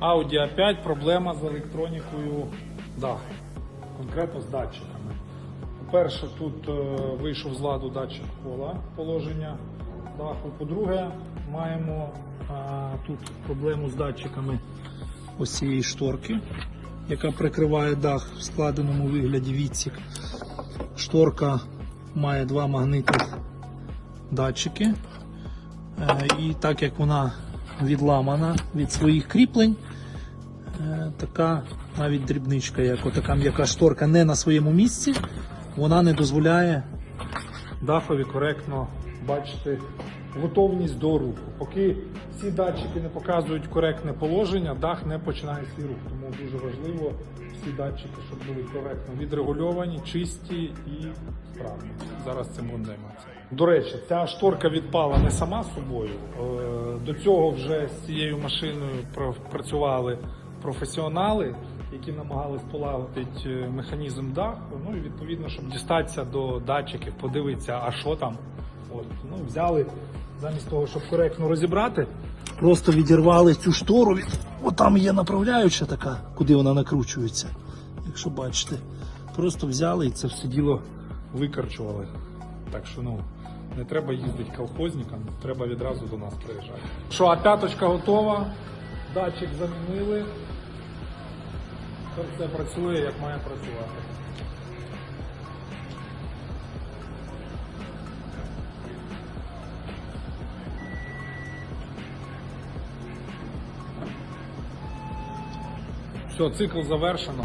Audi A5 проблема з електронікою даху, конкретно з датчиками. По-перше, тут е, вийшов з ладу датчик кола положення даху. По-друге, маємо е, тут проблему з датчиками ось цієї шторки, яка прикриває дах в складеному вигляді відсік. Шторка має два магнитних датчики. Е, І так як вона відламана від своїх кріплень, така навіть дрібничка, як отака м'яка шторка не на своєму місці, вона не дозволяє дахові коректно бачити готовність до руху. Поки ці датчики не показують коректне положення, дах не починає свій рух. Тому дуже важливо всі датчики, щоб були коректно відрегульовані, чисті і справні. Зараз цим будемо займатися. До речі, ця шторка відпала не сама собою. Е, До цього вже з цією машиною пр- працювали професіонали, які намагались полагодити е, механізм даху. Ну і відповідно, щоб дістатися до датчиків, подивитися, а що там. От, ну, взяли замість того, щоб коректно розібрати, просто відірвали цю штору. От там є направляюча така, куди вона накручується. Якщо бачите, просто взяли і це все діло викарчували. Так що ну. Не треба їздити колхозникам, треба відразу до нас приїжджати. Що, а п'яточка готова, датчик замінили. Все працює, як має працювати. Все, цикл завершено.